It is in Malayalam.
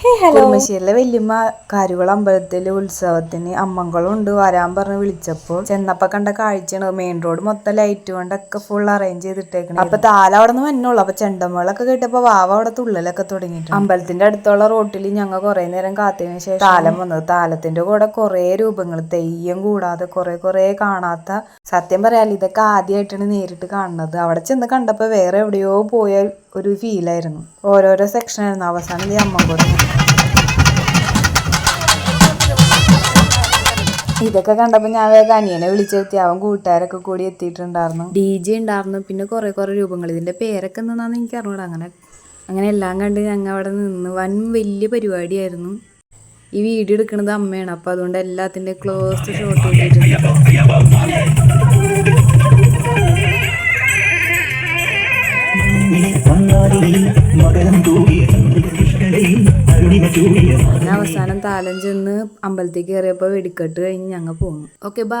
കുടുംബശ്ശേരിയിലെ വല്യമ്മ കാരുകൾ അമ്പലത്തിലെ ഉത്സവത്തിന് അമ്മങ്ങളും ഉണ്ട് വരാൻ പറഞ്ഞ് വിളിച്ചപ്പോൾ ചെന്നപ്പോ കണ്ട കാഴ്ചയാണ്. മെയിൻ റോഡ് മൊത്തം ലൈറ്റ് കൊണ്ടൊക്കെ ഫുൾ അറേഞ്ച് ചെയ്തിട്ടേക്കണേ അപ്പൊ താല അവിടെ നിന്ന് വന്നോളൂ. അപ്പൊ ചെണ്ടമേളൊക്കെ കേട്ടപ്പോ വാവ അവിടെ തുള്ളലൊക്കെ തുടങ്ങിട്ട് അമ്പലത്തിന്റെ അടുത്തുള്ള റോട്ടിൽ ഞങ്ങൾ കുറെ നേരം കാത്തതിന് ശേഷം താലം വന്നത്. താലത്തിന്റെ കൂടെ കുറെ രൂപങ്ങൾ തെയ്യം കൂടാതെ കുറെ കുറെ കാണാത്ത സത്യം പറയാലോ ഇതൊക്കെ ആദ്യമായിട്ടാണ് നേരിട്ട് കാണുന്നത്. അവിടെ ചെന്ന് കണ്ടപ്പോ വേറെ എവിടെയോ പോയ ഒരു ഫീലായിരുന്നു ഓരോരോ സെക്ഷൻ ആയിരുന്നു. അവസാനം ഈ അമ്മ കൊടുത്തു ഇതൊക്കെ കണ്ടപ്പോ ഞാൻ വേഗം അനിയനെ വിളിച്ചെത്തി അവൻ കൂട്ടുകാരൊക്കെ കൂടി എത്തിയിട്ടുണ്ടായിരുന്നു. ഡി ജെ ഉണ്ടായിരുന്നു. പിന്നെ കുറേ കുറേ രൂപങ്ങൾ. ഇതിന്റെ പേരൊക്കെ എന്താണെന്ന് എനിക്ക് അറിഞ്ഞൂടാ. അങ്ങനെ അങ്ങനെ എല്ലാം കണ്ട് ഞങ്ങൾ അവിടെ നിന്ന് വൻ വലിയ പരിപാടിയായിരുന്നു. ഈ വീഡിയോ എടുക്കുന്നത് അമ്മയാണ്. അപ്പോൾ അതുകൊണ്ട് എല്ലാത്തിന്റെ ക്ലോസ് ഷോട്ട് കിട്ടിയിട്ടുണ്ട് അവസാനം താലം ചെന്ന് അമ്പലത്തിൽ കയറിയപ്പോൾ വെടിക്കെട്ട് കഴിഞ്ഞ് ഞങ്ങൾ പോന്നു. ഓക്കെ ബാ